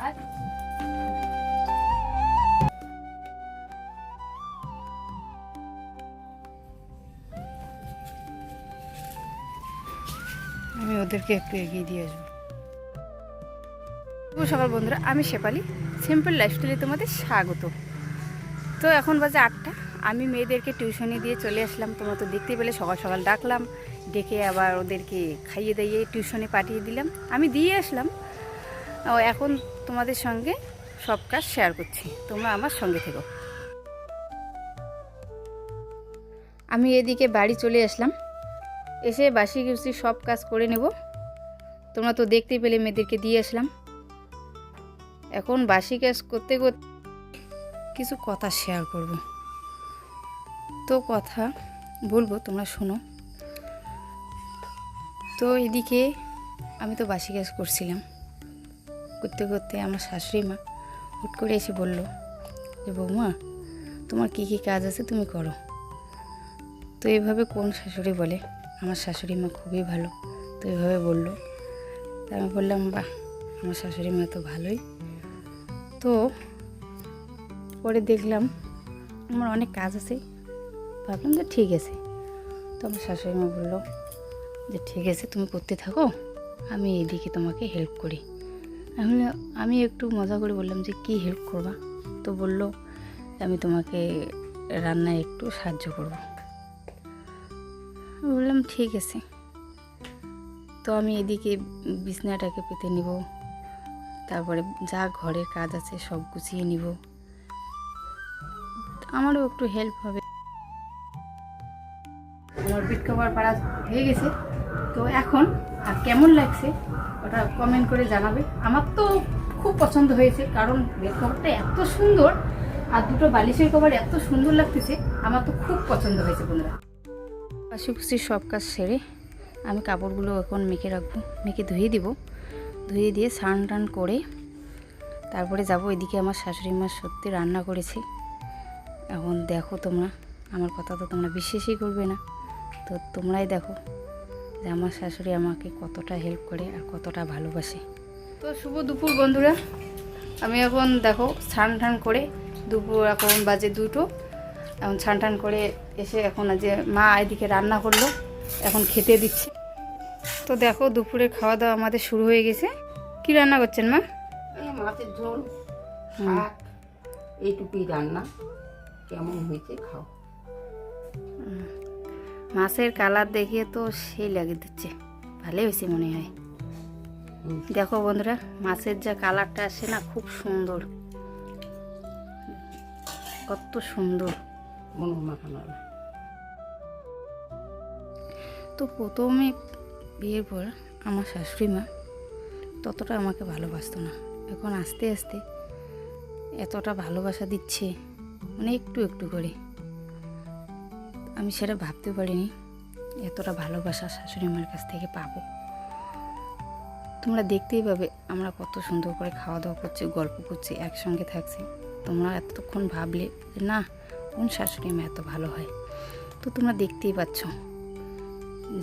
আমি ওদেরকে একটু এগিয়ে দিয়ে আসব। সকাল বন্ধুরা, আমি শেপালি সিম্পল লাইফস্টাইলে তোমাদের স্বাগত। তো এখন বাজে আটটা, আমি মেয়েদেরকে টিউশনি দিয়ে চলে আসলাম, তোমরা তো দেখতে পেলে, সকাল সকাল ডাকলাম, ডেকে আবার ওদেরকে খাইয়ে দাইয়ে টিউশনে পাঠিয়ে দিলাম। আমি দিয়ে আসলাম ও, এখন তোমাদের সঙ্গে সব কাজ শেয়ার করছি। তোমরা আমার সঙ্গে থেকো। আমি এদিকে বাড়ি চলে আসলাম। এসে বাসি কুসি সব কাজ করে নেব। তোমরা তো দেখতে পেলে মেয়েদেরকে দিয়ে আসলাম। এখন বাসি কাজ করতে করতে কিছু কথা শেয়ার করব। তো কথা বলব, তোমরা শোনো। তো এদিকে আমি তো বাসি কাজ করছিলাম। করতে করতে আমার শাশুড়ি মা হুট করে এসে বলল যে, বৌমা, তোমার কী কী কাজ আছে তুমি করো। তো এইভাবে কোন শাশুড়ি বলে? আমার শাশুড়ি মা খুবই ভালো। তো এইভাবে বলল। তা আমি বললাম, বাহ, আমার শাশুড়ি মা তো ভালোই। তো পরে দেখলাম আমার অনেক কাজ আছে। ভাবলাম যে ঠিক আছে। তো আমার শাশুড়ি মা বলল যে, ঠিক আছে, তুমি করতে থাকো। আমি এইদিকে তোমাকে হেল্প করি। আমি আমি একটু মজা করে বললাম যে, কি হেল্প করবা? তো বলল, আমি তোমাকে রান্নায় একটু সাহায্য করব। বললাম, ঠিক আছে। তো আমি এদিকে বিছনাটাকে পেতে নিব, তারপরে যা ঘরের কাজ আছে সব গুছিয়ে নিব। আমারও একটু হেল্প হবে। আমার বিট কভার পাড়া হয়ে গেছে। তো এখন আর কেমন লাগছে ওটা কমেন্ট করে জানাবে। আমার তো খুব পছন্দ হয়েছে, কারণ বেড কভারটা এত সুন্দর আর দুটো বালিশের কভার এত সুন্দর লাগতেছে, আমার তো খুব পছন্দ হয়েছে বন্ধুরা। পাশাপাশি সব কাজ সেরে আমি কাপড়গুলো এখন মেখে রাখব, মেখে ধুয়ে দিব। ধুয়ে দিয়ে স্নান টান করে তারপরে যাব এদিকে আমার শাশুড়ি মা সত্যি রান্না করেছে। এখন দেখো তোমরা, আমার কথা তো তোমরা বিশ্বাসই করবে না। তো তোমরাই দেখো যে আমার শাশুড়ি আমাকে কতটা হেল্প করে আর কতটা ভালোবাসে। তো শুভ দুপুর বন্ধুরা। আমি এখন দেখো স্নান টান করে দুপুর এখন বাজে দুটো। এখন ছান টান করে এসে এখন যে মা এদিকে রান্না করল এখন খেতে দিচ্ছে। তো দেখো দুপুরে খাওয়া দাওয়া আমাদের শুরু হয়ে গেছে। কি রান্না করছেন মা? মাছের ঝোল শাক এইটুকুই রান্না। কেমন হয়েছে খাও। মাছের কালার দেখিয়ে তো সেই লাগে দিচ্ছে। ভালোই হয়েছে মনে হয়। দেখো বন্ধুরা মাছের যা কালারটা আসে না খুব সুন্দর। কত সুন্দর। তো প্রথমে বিয়ের পর আমার শাশুড়ি মা ততটা আমাকে ভালোবাসতো না। এখন আস্তে আস্তে এতটা ভালোবাসা দিচ্ছে মানে একটু একটু করে। আমি সেটা ভাবতে পারিনি এতটা ভালোবাসা শাশুড়ি মার কাছ থেকে পাবো। তোমরা দেখতেই পাবে আমরা কত সুন্দর করে খাওয়া দাওয়া করছি, গল্প করছি, একসঙ্গে থাকছি। তোমরা এতক্ষণ ভাবলে না, কোন শাশুড়ি মা এত ভালো হয়? তো তোমরা দেখতেই পাচ্ছ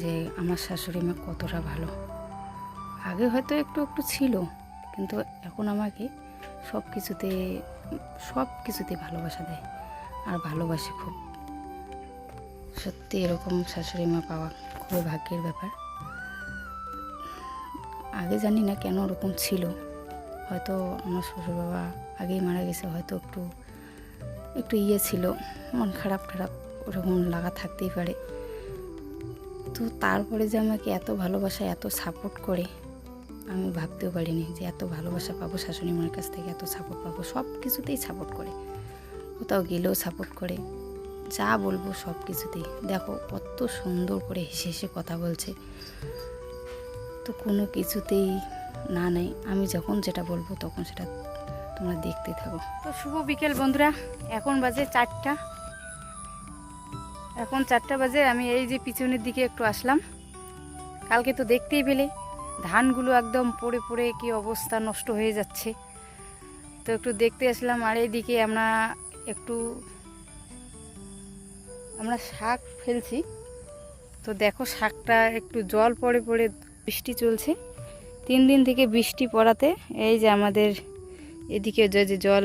যে, আমার শাশুড়ি মা কতটা ভালো। আগে হয়তো একটু একটু ছিল, কিন্তু এখন আমাকে সব কিছুতে সব কিছুতে ভালোবাসা দেয়। আর ভালোবাসে খুব। সত্যি এরকম শাশুড়ি মা পাওয়া খুবই ভাগ্যের ব্যাপার। আগে জানি না কেন ওরকম ছিল। হয়তো আমার শ্বশুর বাবা আগেই মারা গেছে, হয়তো একটু একটু ইয়ে ছিল। মন খারাপ খারাপ ওরকম লাগা থাকতেই পারে। তো তারপরে যে আমাকে এত ভালোবাসা, এত সাপোর্ট করে, আমি ভাবতেও পারিনি যে এত ভালোবাসা পাবো, শাশুড়ি মায়ের কাছ থেকে এত সাপোর্ট পাবো। সব কিছুতেই সাপোর্ট করে। কোথাও গেলেও সাপোর্ট করে। যা বলব সব কিছুতেই। দেখো, কত সুন্দর করে হেসে হেসে কথা বলছে। তো কোনো কিছুতেই না নেই। আমি যখন যেটা বলব তখন সেটা তোমরা দেখতে থাকো। তো শুভ বিকেল বন্ধুরা, এখন বাজে চারটা। এখন চারটা বাজে, আমি এই যে পিছনের দিকে একটু আসলাম। কালকে তো দেখতেই পেলে, ধানগুলো একদম পড়ে পড়ে কি অবস্থা নষ্ট হয়ে যাচ্ছে। তো একটু দেখতে আসলাম, আর এইদিকে আমরা একটু আমরা শাক ফেলছি। তো দেখো, শাকটা একটু জল পড়ে পড়ে বৃষ্টি চলছে। তিন দিন থেকে বৃষ্টি পড়াতে এই যে আমাদের এদিকে যে যে জল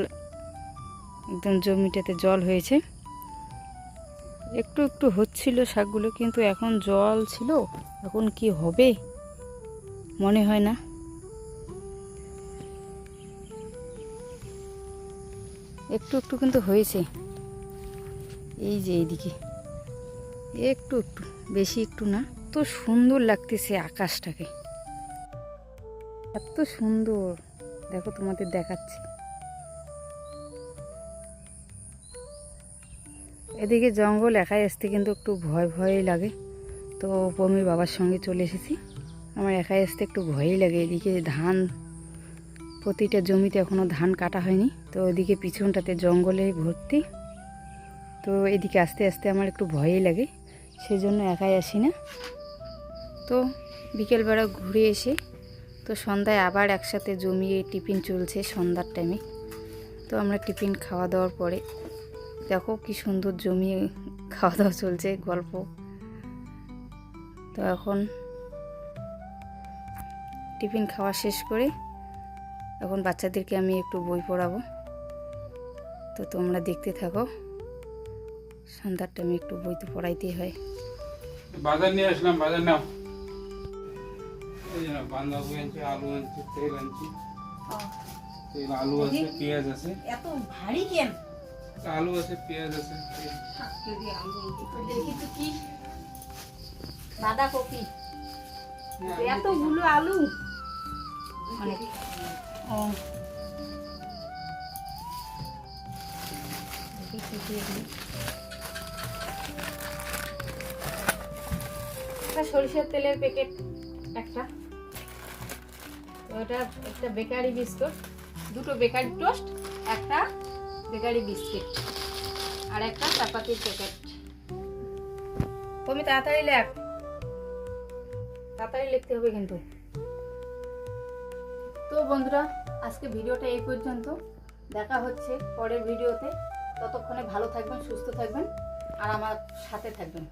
একদম জমিটাতে জল হয়েছে। একটু একটু হচ্ছিল শাকগুলো, কিন্তু এখন জল ছিল। এখন কি হবে? মনে হয় না। একটু একটু কিন্তু হয়েছে। এই যে এইদিকে। একটু একটু, বেশি একটু না তো সুন্দর লাগতেছে আকাশটাকে। এত সুন্দর। দেখো তোমাদের দেখাচ্ছি। এদিকে জঙ্গল একাই আসতে কিন্তু একটু ভয় ভয়ই লাগে। তো পমির বাবার সঙ্গে চলে এসেছি। আমার একাই আসতে একটু ভয়ই লাগে। এদিকে ধান, প্রতিটা জমিতে এখনও ধান কাটা হয়নি। তো ওইদিকে পিছনটাতে জঙ্গলে ভর্তি। তো এদিকে আস্তে আস্তে আমার একটু ভয়ই লাগে সেই জন্য একাই আসি না। তো বিকেলবেলা ঘুরে এসে, তো সন্ধ্যায় আবার একসাথে জমিয়ে টিফিন চলছে সন্ধ্যার টাইমে তো আমরা টিফিন খাওয়া দাওয়ার পরে, দেখো কি সুন্দর জমিয়ে খাওয়া দাওয়া চলছে, গল্প। তো এখন টিফিন খাওয়া শেষ করে, এখন বাচ্চাদেরকে আমি একটু বই পড়াবো। তো তোমরা দেখতে থাকো। সন্ধ্যার টাইমে একটু বই তো পড়াইতেই হয়। বাজার নিয়ে আসলাম বাজার নাও। বাঁধাকপি আনছি আলু আনছি তেল আনছি। তেল আলু আছে পেঁয়াজ আছে। এত ভারী কেন? আলু আছে পেঁয়াজ আছে দেখি তো কি বাঁধাকপি। এতগুলো আলু। অনেক। ও। দেখি কি একটা সরিষার তেলের প্যাকেট একটা। ওটা একটা বেকারি বিস্কুট, দুটো বেকারি টোস্ট, একটা বেকারি বিস্কিট, আর একটা চাপাতির প্যাকেট তুমি, তাড়াতাড়ি লেখ। তাড়াতাড়ি লিখতে হবে কিন্তু। তো বন্ধুরা, আজকে ভিডিওটা এই পর্যন্ত। দেখা হচ্ছে পরের ভিডিওতে। ততক্ষণে ভালো থাকবেন, সুস্থ থাকবেন, আর আমার সাথে থাকবেন।